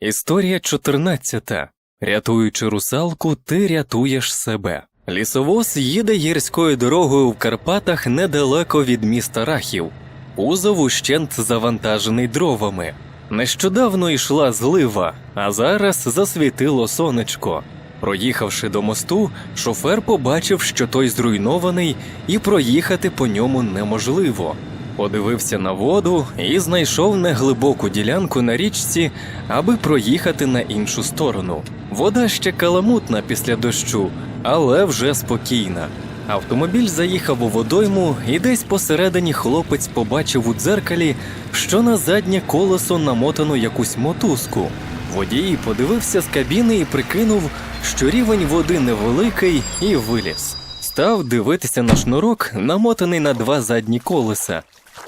Історія 14. Рятуючи русалку, ти рятуєш себе. Лісовоз їде гірською дорогою в Карпатах недалеко від міста Рахів. Кузов ущент завантажений дровами. Нещодавно йшла злива, а зараз засвітило сонечко. Проїхавши до мосту, шофер побачив, що той зруйнований, і проїхати по ньому неможливо. Подивився на воду і знайшов неглибоку ділянку на річці, аби проїхати на іншу сторону. Вода ще каламутна після дощу, але вже спокійна. Автомобіль заїхав у водойму, і десь посередині хлопець побачив у дзеркалі, що на заднє колесо намотано якусь мотузку. Водій подивився з кабіни і прикинув, що рівень води невеликий, і виліз. Став дивитися на шнурок, намотаний на два задні колеса.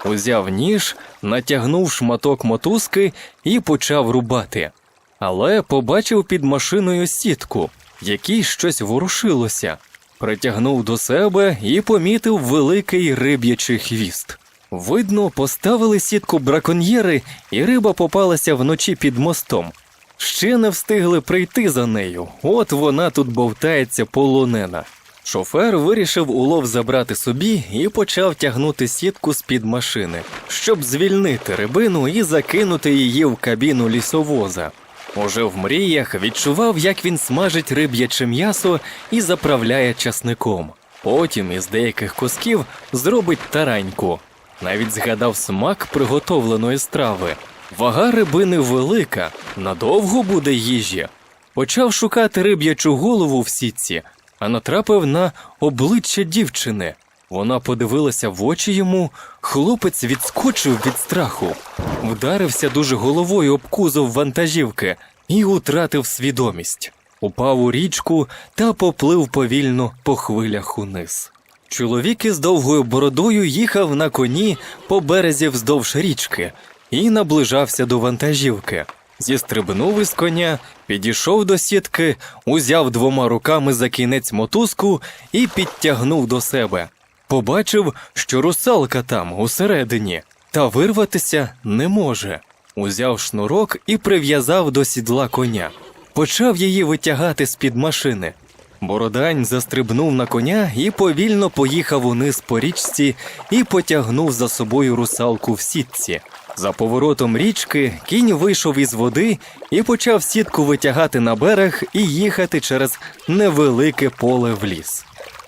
Узяв ніж, натягнув шматок мотузки і почав рубати. Але побачив під машиною сітку, якій щось ворушилося. Притягнув до себе і помітив великий риб'ячий хвіст. Видно, поставили сітку браконьєри, і риба попалася вночі під мостом. Ще не встигли прийти за нею, от вона тут бовтається полонена. Шофер вирішив улов забрати собі і почав тягнути сітку з-під машини, щоб звільнити рибину і закинути її в кабіну лісовоза. Уже в мріях відчував, як він смажить риб'яче м'ясо і заправляє часником. Потім із деяких кусків зробить тараньку. Навіть згадав смак приготовленої страви. Вага рибини велика, надовго буде їжі. Почав шукати риб'ячу голову в сітці, а натрапив на обличчя дівчини. Вона подивилася в очі йому, хлопець відскочив від страху, вдарився дуже головою об кузов вантажівки і утратив свідомість. Упав у річку та поплив повільно по хвилях униз. Чоловік із довгою бородою їхав на коні по березі вздовж річки і наближався до вантажівки. Зістрибнув із коня, підійшов до сітки, узяв двома руками за кінець мотузку і підтягнув до себе. Побачив, що русалка там усередині, та вирватися не може. Узяв шнурок і прив'язав до сідла коня. Почав її витягати з-під машини. Бородань застрибнув на коня і повільно поїхав униз по річці і потягнув за собою русалку в сітці. За поворотом річки кінь вийшов із води і почав сітку витягати на берег і їхати через невелике поле в ліс.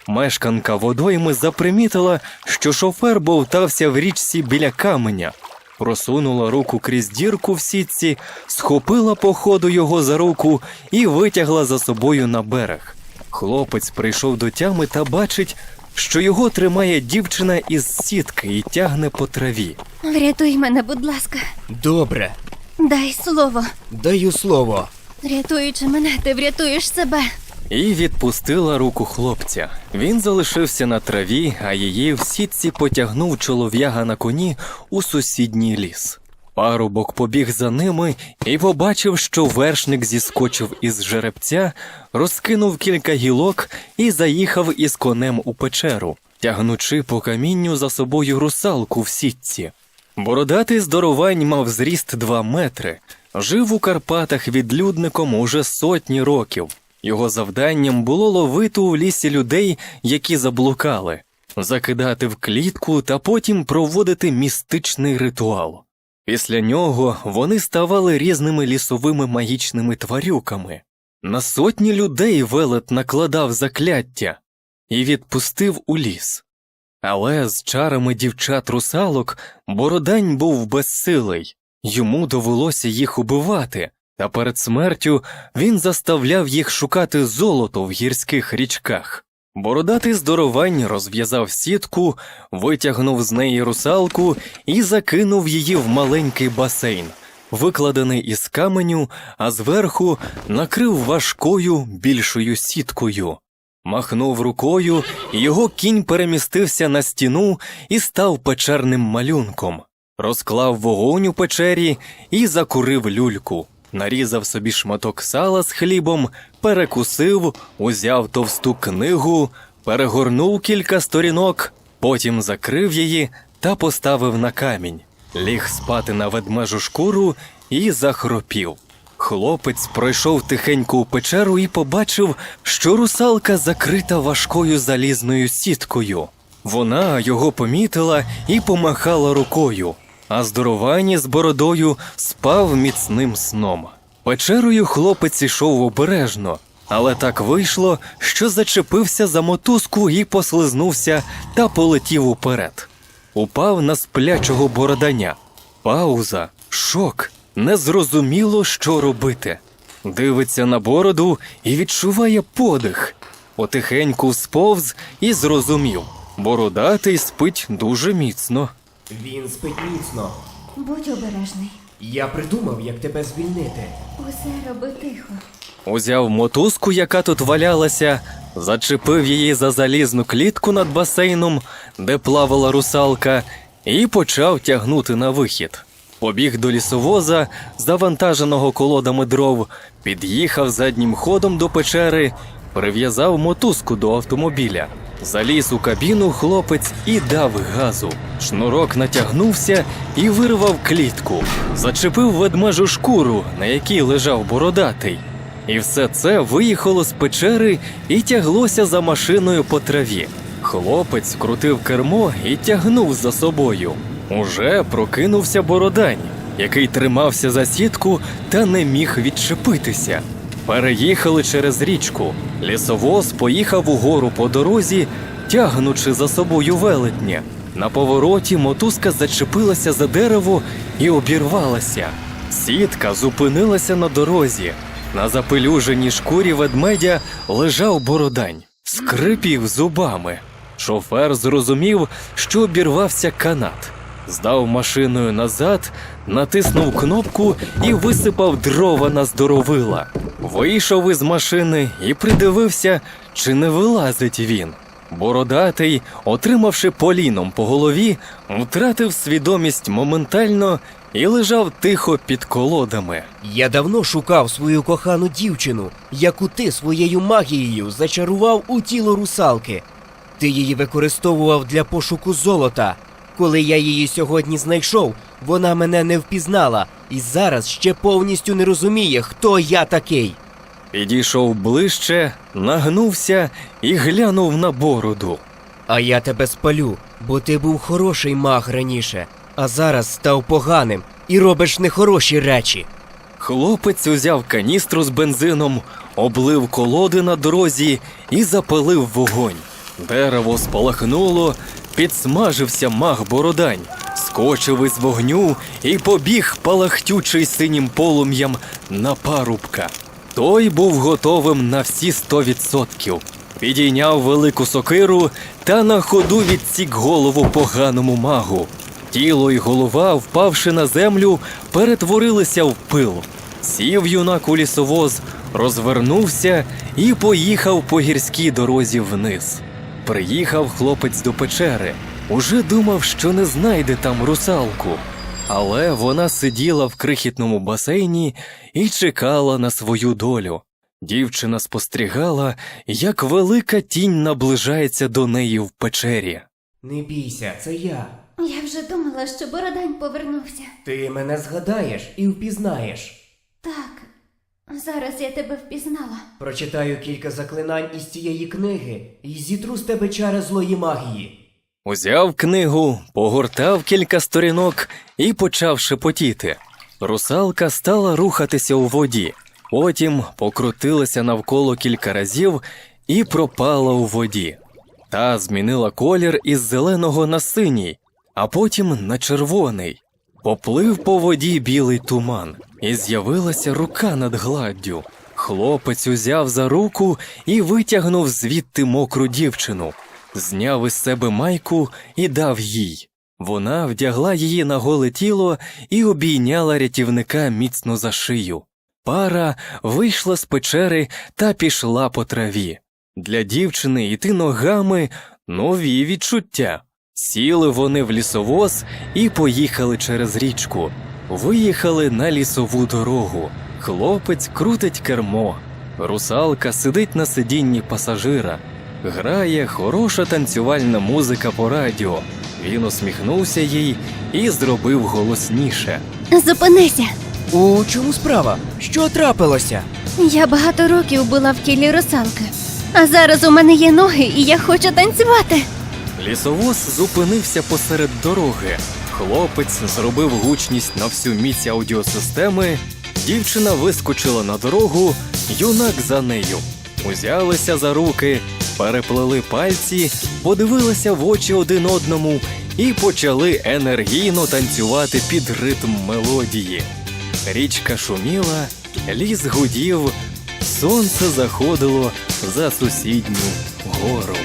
Мешканка водойми запримітила, що шофер бовтався в річці біля каменя, просунула руку крізь дірку в сітці, схопила по ходу його за руку і витягла за собою на берег. Хлопець прийшов до тями та бачить, що його тримає дівчина із сітки і тягне по траві. Врятуй мене, будь ласка. Добре, Дай слово. даю слово. Рятуючи мене, ти врятуєш себе. І відпустила руку хлопця. Він залишився на траві, а її в сітці потягнув чолов'яга на коні у сусідній ліс. Парубок побіг за ними і побачив, що вершник зіскочив із жеребця, розкинув кілька гілок і заїхав із конем у печеру, тягнучи по камінню за собою русалку в сітці. Бородатий здоровань мав зріст два метри, жив у Карпатах відлюдником уже сотні років. Його завданням було ловити у лісі людей, які заблукали, закидати в клітку та потім проводити містичний ритуал. Після нього вони ставали різними лісовими магічними тварюками. На сотні людей велет накладав закляття і відпустив у ліс. Але з чарами дівчат русалок Бородань був безсилий, йому довелося їх убивати, та перед смертю він заставляв їх шукати золото в гірських річках. Бородатий здоровань розв'язав сітку, витягнув з неї русалку і закинув її в маленький басейн, викладений із каменю, а зверху накрив важкою більшою сіткою. Махнув рукою, його кінь перемістився на стіну і став печерним малюнком. Розклав вогонь у печері і закурив люльку. Нарізав собі шматок сала з хлібом, перекусив, узяв товсту книгу, перегорнув кілька сторінок, потім закрив її та поставив на камінь, ліг спати на ведмежу шкуру і захропів. Хлопець пройшов тихенько у печеру і побачив, що русалка закрита важкою залізною сіткою. Вона його помітила і помахала рукою, а здоровані з бородою спав міцним сном. Печерою хлопець ішов обережно, але так вийшло, що зачепився за мотузку і послизнувся та полетів уперед. Упав на сплячого бороданя. Пауза, шок, незрозуміло, що робити. Дивиться на бороду і відчуває подих. Потихеньку сповз і зрозумів. Бородатий спить дуже міцно. Він спить міцно. Будь обережний. Я придумав, як тебе звільнити. Усе роби тихо. Узяв мотузку, яка тут валялася, зачепив її за залізну клітку над басейном, де плавала русалка, і почав тягнути на вихід. Побіг до лісовоза, завантаженого колодами дров, під'їхав заднім ходом до печери, прив'язав мотузку до автомобіля. Заліз у кабіну хлопець і дав газу. Шнурок натягнувся і вирвав клітку. Зачепив ведмежу шкуру, на якій лежав бородатий. І все це виїхало з печери і тяглося за машиною по траві. Хлопець крутив кермо і тягнув за собою. Уже прокинувся бородань, який тримався за сітку та не міг відчепитися. Переїхали через річку. Лісовоз поїхав угору по дорозі, тягнучи за собою велетня. На повороті мотузка зачепилася за дерево і обірвалася. Сітка зупинилася на дорозі. На запелюженій шкурі ведмедя лежав бородань, скрипів зубами. Шофер зрозумів, що обірвався канат. Здав машиною назад, натиснув кнопку і висипав дрова на здоровила. Вийшов із машини і придивився, чи не вилазить він. Бородатий, отримавши поліном по голові, втратив свідомість моментально і лежав тихо під колодами. Я давно шукав свою кохану дівчину, яку ти своєю магією зачарував у тіло русалки. Ти її використовував для пошуку золота. Коли я її сьогодні знайшов, вона мене не впізнала і зараз ще повністю не розуміє, хто я такий. Підійшов ближче, нагнувся і глянув на бороду. А я тебе спалю, бо ти був хороший маг раніше, а зараз став поганим і робиш нехороші речі. Хлопець узяв каністру з бензином, облив колоди на дорозі і запалив вогонь. Дерево спалахнуло, підсмажився мах бородань, скочив із вогню і побіг палахтючий синім полум'ям на парубка. Той був готовим на всі сто відсотків. Підійняв велику сокиру та на ходу відсік голову поганому магу. Тіло й голова, впавши на землю, перетворилися в пил. Сів юнак у лісовоз, розвернувся і поїхав по гірській дорозі вниз. Приїхав хлопець до печери. Уже думав, що не знайде там русалку. Але вона сиділа в крихітному басейні і чекала на свою долю. Дівчина спостерігала, як велика тінь наближається до неї в печері. Не бійся, це я. Я вже думала, що Бородань повернувся. Ти мене згадаєш і впізнаєш. Так, зараз я тебе впізнала. Прочитаю кілька заклинань із цієї книги і зітру з тебе чари злої магії. Узяв книгу, погортав кілька сторінок і почав шепотіти. Русалка стала рухатися у воді, потім покрутилася навколо кілька разів і пропала у воді. Та змінила колір із зеленого на синій, а потім на червоний. Поплив по воді білий туман, і з'явилася рука над гладдю. Хлопець узяв за руку і витягнув звідти мокру дівчину, зняв із себе майку і дав їй. Вона вдягла її на голе тіло і обійняла рятівника міцно за шию. Пара вийшла з печери та пішла по траві. Для дівчини йти ногами нові відчуття. Сіли вони в лісовоз і поїхали через річку. Виїхали на лісову дорогу. Хлопець крутить кермо. Русалка сидить на сидінні пасажира. Грає хороша танцювальна музика по радіо. Він усміхнувся їй і зробив голосніше. Зупинися! У чому справа? Що трапилося? Я багато років була в тілі русалки. А зараз у мене є ноги, і я хочу танцювати. Лісовоз зупинився посеред дороги. Хлопець зробив гучність на всю міць аудіосистеми. Дівчина вискочила на дорогу, юнак за нею. Узялися за руки, переплели пальці, подивилися в очі один одному і почали енергійно танцювати під ритм мелодії. Річка шуміла, ліс гудів, сонце заходило за сусідню гору.